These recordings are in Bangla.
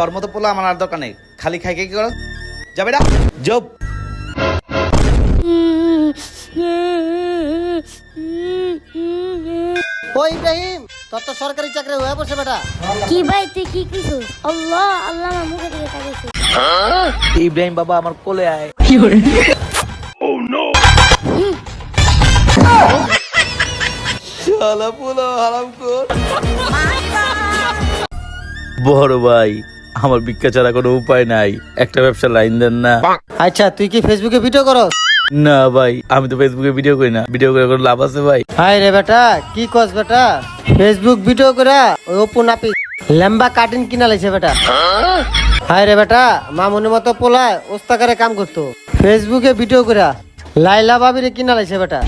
তোর মতো পোলা আমার আর দরকার নেই। খালি খাই খাই কি কর? যাবে না? জব। ও ইব্রাহিম তোর তো সরকারি চাকরি হয়ে বসে বেটা। কি ভাই তুই কি কিছু আল্লাহ আল্লাহ আমার মুখে দিকে তাকাইছে। ইব্রাহিম বাবা আমার কোলে আয়। কি করে ও নো শালা পোলা হারাম কর বড় ভাই আমার ভিক্ষা ছাড়া কোনো উপায় নাই। একটা ব্যবসা লাইন দেন না। আচ্ছা তুই কি ফেসবুকে ভিডিও করস? না ভাই আমি তো ফেসবুকে ভিডিও করি না। ভিডিও করে কোনো লাভ আছে ভাই? হাই রে বেটা কি কস বেটা? ফেসবুক ভিডিও করে ওই অপু নাপি ল্যাম্বা কাটিং কিনা লাইছে বেটা। হাই রে বেটা মামুনের মতো পোলায় ওস্তাকারে কাম করতো। ফেসবুকে ভিডিও করে লাইলা বাবিরে কিনা লাইছে বেটা।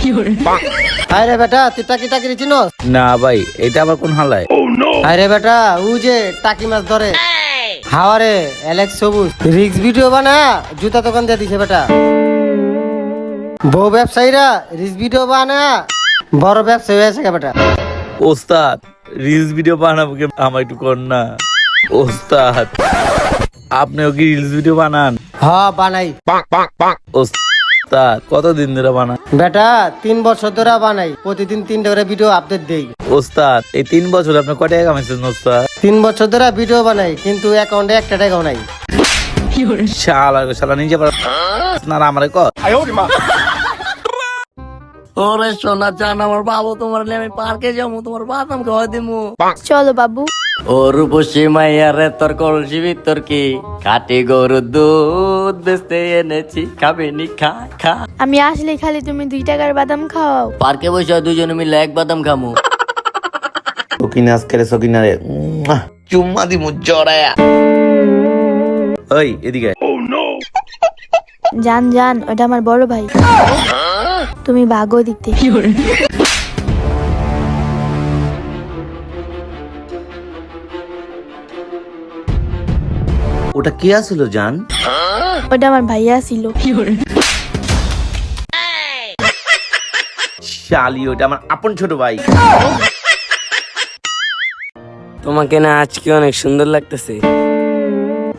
হাই রে বেটা তুই টাকি টাকি চিনস? না ভাই এটা আবার কোন হালায়? হাই রে বেটা ও যে টাকি মাছ ধরে। হাওয়ারে অ্যালেক্স সবুজ। রিক্স ভিডিও বানা জুতা দোকান দিয়ে দিছে বেটা। বউ ব্যবসায়ীরা রিক্স ভিডিও বানা বড় ব্যবসায়ী হয়েছে বেটা। ওস্তাদ রিলস ভিডিও বানাবো কি? আমার একটু কর না। ওস্তাদ আপনিও কি রিলস ভিডিও বানান? হ বানাই। ওস্তাদ কতদিন ধরে বানান? বেটা তিন বছর ধরে বানাই। প্রতিদিন তিনটা করে ভিডিও আপডেট দেই। ওস্তাদ এই তিন বছর আপনি কয় টাকা কামাইছেন ওস্তাদ? তিন বছর ধরে ভিডিও বানাই কিন্তু অ্যাকাউন্টে একটা টাকাও নাই। শালা শালা নিজে না আমারে কর। ওরে সোনা চান আমার বাবু তোমার নিয়ে আমি পার্কে যাব তোমার বাদাম খাওয়া দিমু। চলো বাবু। ও রূপসী মাইয়া রে তোর কলসি ভিতর কি? কাটি গরু দুধ বেচতে এনেছি খাবে নি খা খা। আমি আসলে খালি তুমি দুই টাকার বাদাম খাও। পার্কে বসে দুজনে মিলে এক বাদাম খামু। সকিনা আজকে সকিনা রে চুম্মা দিমু জড়ায়া। ওই এদিকে জান জান ওটা আমার বড় ভাই। তুমি ভাগো দিতে ওটা কে আসিল জান? ওটা আমার ভাইয়া ছিল। শালি ওটা আমার আপন ছোট ভাই। তোমাকে না আজকে অনেক সুন্দর লাগতেছে।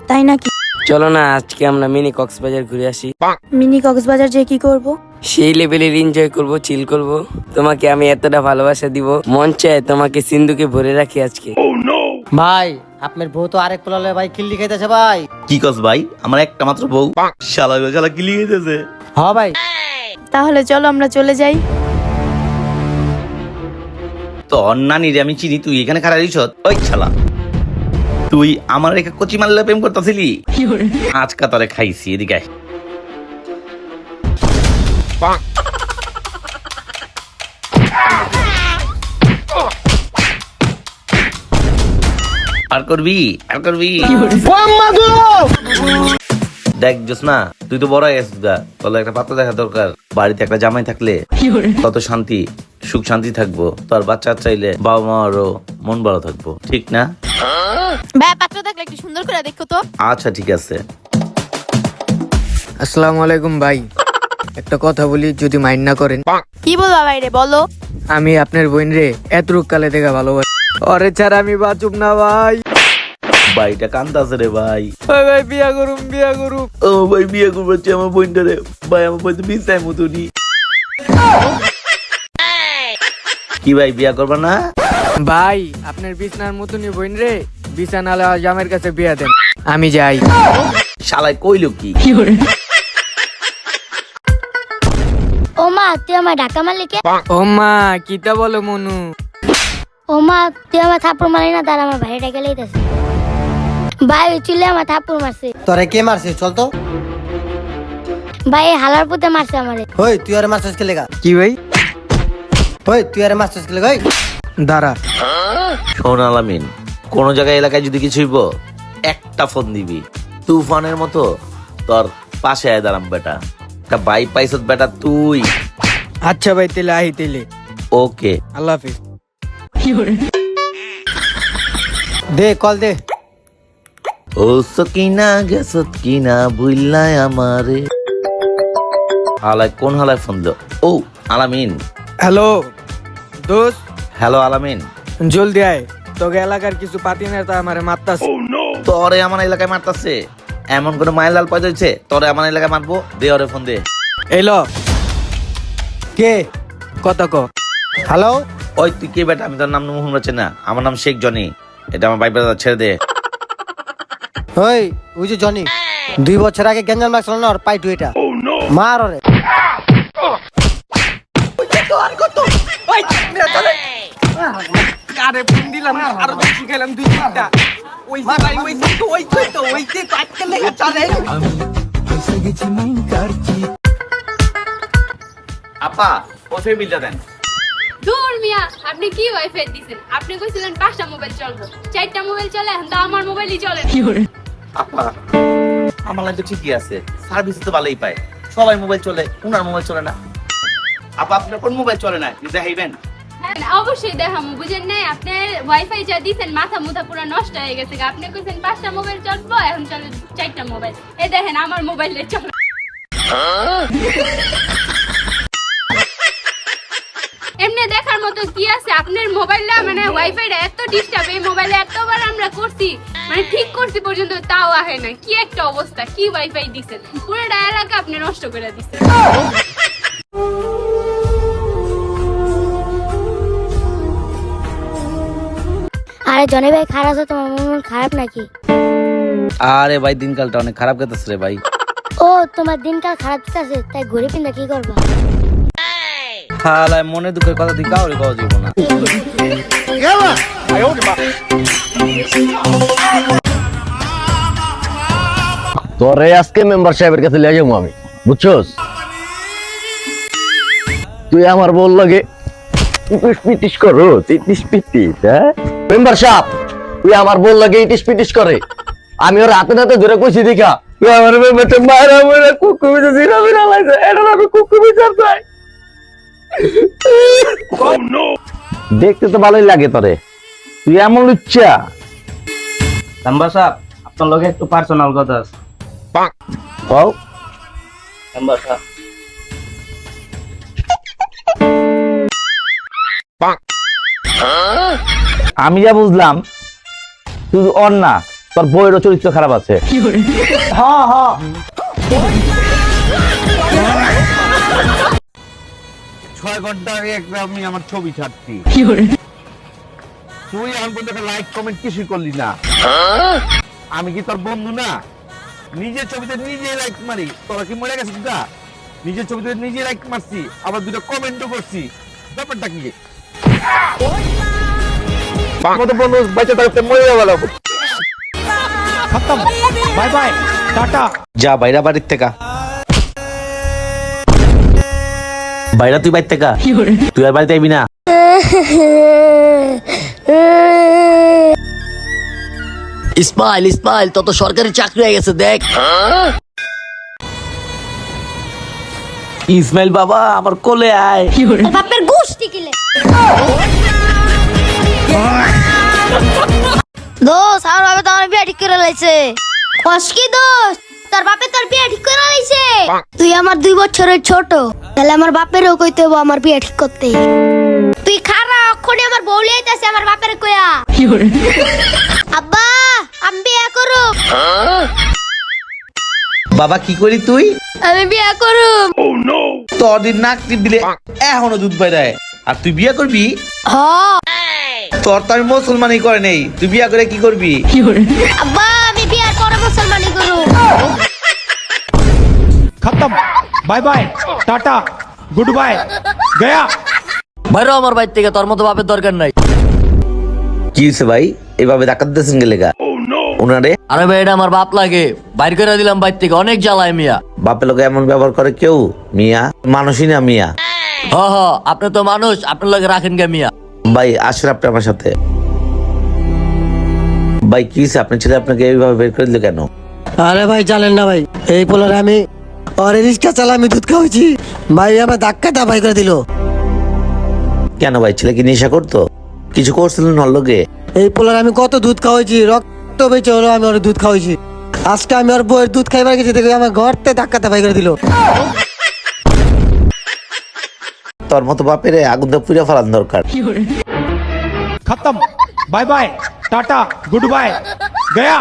তাই নাকি? চলো না আজকে আমরা মিনি কক্সবাজার ঘুরে আসি। মিনি কক্সবাজার যে কি করব? সেই লেভেলের এনজয় করব চিল করব। তোমাকে আমি এতটা ভালোবাসা দিব মন চায় তোমাকে সিন্ধুকে ভরে রাখি আজকে। ভাই আপনার বউ তো আরেক পোলালে ভাই কিল্লি খাইতেছে ভাই। কি কস ভাই? আমার একটা মাত্র বউ। শালা গো শালা কি লিখেছে হ ভাই। তাহলে চলো আমরা চলে যাই। আমি চিনি তুই এখানে খারাপ ওই শালা। তুই আমার রেখে কচি প্রেম করতেছিলি? আজকা তরে খাইছি এদিকে আর করবি? আর করবি? দেখ না তুই তো বড় গেছিস তাহলে একটা পাত্র দেখা দরকার। বাড়িতে একটা জামাই থাকলে কত শান্তি। সুখ শান্তি থাকব। তোর বাচ্চা চাইলে বাবা মারও মন ভালো থাকব। ঠিক না? ভাই পাত্র থাকলে একটু সুন্দর করে দেখো তো। আচ্ছা ঠিক আছে। আসসালামু আলাইকুম ভাই। একটা কথা বলি যদি মাইন্ড না করেন। কি বলবা বাইরে বলো। আমি আপনার বোন রে এতটুক কালে দেখা ভালোবাসি। ওরে ছাড়া আমি বাঁচুম না ভাই। ভাইটা কান্দাছে রে ভাই। ভাই ভাই বিয়া করুম বিয়া করুম। ও ভাই বিয়ে করব আমার বোনটা রে। ভাই আমার বোন তো বিছায় মতনই। কি ভাই বিয়া করবা না? ভাই আপনার বিছনার মতনই বোন রে। বিছানালে জামের কাছে বিয়া দেন। আমি যাই। শালাই কইলো কি? ও মা তুই আমার ঢাকা মালিকে? ও মা কিতা বলো মনু? ও মা তুই আমার থাপ্পড় মারি না তার আমার ভাইটা গেলেই আছে ভাই ওই চুলে আমার থাপ্পড় মারছে। তোরে কে মারছে? চল তো। ভাই হালার পুঁতে মারছে আমারে। ওই তুই আরে মারছিস কে লেগা? কি ভাই? ওই তুই আরে কে লেগা ওই দাঁড়া। শোন আলামিন কোন জায়গায় এলাকায় যদি কিছু হইব একটা ফোন দিবি। তুফানের মতো তোর পাশে আয় দাঁড়াম বেটা। একটা বাইক পাইছত বেটা তুই। আচ্ছা ভাই তেলে আহি তেলে ওকে। আল্লাহ হাফিজ। দে কল দে। ও সকিনা গেছত কিনা বুইল্লাই আমারে। হালায় কোন হালায় ফোন দিল? ও আলামিন। হ্যালো দোস্ত। হ্যালো আলামিন। জলদি আয়। তোকে এলাকার কিছু পাতি নেতা আমারে মারতাস তোরে আমার এলাকায় মারতাছে। এমন কোন মায়ের লাল পয়দা হয়েছে তোরে আমার এলাকায় মারবো। দে ওরে ফোন দে। এলো কে? কত ক? হ্যালো? ওই তুই কে বেটা? আমি তোর নাম মোহন হচ্ছে না। আমার নাম শেখ জনি। এটা আমার ভাই ব্রাদার ছেড়ে দে। ওই ওই যে জনি। দুই বছর আগে গেঞ্জাল মারছিল না ওর পাইটু এটা। মার ওরে। আরে ফোন দিলাম আরও বেশি খেলাম দুই তিনটা। ওই ভাই ওই তো ওই তো ওই তো আজকে লেগে চলে। আপা ও সেই বিলটা দেন। দূর মিয়া আপনি কি ওয়াইফাই দিছেন? আপনি কইছিলেন পাঁচটা মোবাইল চলবে। চারটা মোবাইল চলে এখন তো আমার মোবাইলই চলে না। আপা আমার লাইন তো ঠিকই আছে। সার্ভিস তো ভালোই পায়। সবাই মোবাইল চলে উনার মোবাইল চলে না। আপা আপনার কোন মোবাইল চলে না? দেখাইবেন? হ্যাঁ, অবশ্যই দেখাম বুঝেন নাই? আপনার ওয়াইফাই যা দিছেন মাথা মুথা পুরো নষ্ট হয়ে গেছে আপনি কইছেন পাঁচটা মোবাইল চলবো এখন চলে চারটা মোবাইল এই দেখেন আমার মোবাইলে চলে। এমনি দেখার মতো কি আছে? আপনার মোবাইলটা মানে ওয়াইফাইটা এত ডিস্টার্ব এই মোবাইলে এতবার আমরা করছি মানে ঠিক করছি পর্যন্ত তাও আহে না কি একটা অবস্থা কি ওয়াইফাই দিছেন? পুরোটা এলাকা আপনি নষ্ট করে দিছেন। আরে জনি ভাই খারাপ আছে তোমার মন খারাপ নাকি? আরে ভাই দিনকালটা অনেক খারাপ গেতেছে রে ভাই। ও তোমার দিনকাল খারাপ আছে তাই ঘুরে পিন্দা কি করবা? হালায় মনে দুঃখের কথা তুই কাউরে কওয়া যাব না। তোরে আজকে মেম্বার সাহেবের কাছে লিয়ে যাব আমি বুঝছস? তুই আমার বল লাগে ইটিস পিটিস করো ইটিস পিটিস হ্যাঁ? মেম্বার সাহেব তুই আমার বল লাগে ইটিস পিটিস করে। আমি ওর হাতে হাতে ধরে কইছি দেখা। তুই আমার মেম্বারটা মারা মারা কুকু বিচার জিরা বিরা লাইছে এটা আমি কুকু বিচার চাই। দেখতে তো ভালোই লাগে তোরে। তুই এমন লুচ্চা। নাম্বার সাহেব আপনার লগে একটু পার্সোনাল কথা আছে। কও। সাহেব আমি যা বুঝলাম শুধু ওর না তোর বইয়েরও চরিত্র খারাপ আছে। হ্যাঁ হ্যাঁ ছয় ঘণ্টা আগে একটা আমি আমার ছবি ছাড়ছি। তুই পর্যন্ত লাইক কমেন্ট কিছুই করলি না। আমি কি তোর বন্ধু না? নিজের ছবিতে নিজে লাইক মারি। তোরা কি মরে গেছিস নিজের ছবিতে নিজে লাইক মারছি আবার দুটো কমেন্টও করছি। ব্যাপারটা কি? কত বন্ধু বেঁচে থাকতে মরে গেল। যা বাইরা বাড়ির থেকে বাইরা তুই বাড়ির থেকে তুই আর বাড়িতে আইবি না। ইসমাইল ইসমাইল তত সরকারি চাকরি হয়ে গেছে দেখ। ইসমাইল বাবা আমার কোলে আয়। বাপের গোষ্ঠী কিলে। দোষ আমার বাবা তো আমার বিয়ে ঠিক করে লাইছে। কস কি দোষ? তোর বাপে তোর বিয়ে ঠিক করে লাইছে? তুই আমার দুই বছরের ছোট তাহলে আমার বাপেরও কইতে হব আমার বিয়ে ঠিক করতে। তুই খারা অক্ষণে আমার বউলি আইতাছে আমার বাপের কয়া আব্বা আমি বিয়ে করু। বাবা কি করি তুই? আমি বিয়ে করু। তোর দিন নাক টিপ দিলে এখনও দুধ বাইরায় আর তুই বিয়ে করবি? হ। তোর তো আমি মুসলমানই করে নেই। তুই বিয়া করে কি করবি? আব্বা আমি খতম। Bye bye. Tata. Good bye. গয়া। বাইরে আমার বাইর থেকে তোর মতো বাপের দরকার নাই। কি ভাই? এভাবে ডাকাত দিয়েছেন গেলে oh, উনারে? আরে ভাই এটা আমার বাপ লাগে। বাইর করে দিলাম বাইর থেকে অনেক জ্বালায় মিয়া। বাপের লোক এমন ব্যবহার করে কেউ? মিয়া? মানুষই না মিয়া। হ হ আপনি তো মানুষ আপনার লোকে রাখেন গা মিয়া। ভাই আসেন আপনি আমার সাথে। ভাই কি আপনার ছেলে আপনাকে এইভাবে বের করে দিল কেন? আরে ভাই জানেন না ভাই এই পোলারে আমি ওরে রিক্সা চালা আমি দুধ খাওয়াইছি। ভাই আমার ধাক্কা দা ভাই করে দিল। কেন ভাই ছেলে কি নেশা করতো? কিছু করছিলেন ওর লোকে এই পোলার আমি কত দুধ খাওয়াইছি রক্ত বেঁচে হলো আমি ওর দুধ খাওয়াইছি। আজকে আমি ওর বইয়ের দুধ খাইবার গেছি দেখে আমার ঘরতে ধাক্কা দা ভাই করে দিল। তোর মতো বাপের আগুন দিয়ে পুড়ে ফেলান দরকার। খতম। Bye bye, tata, good bye, Gaya.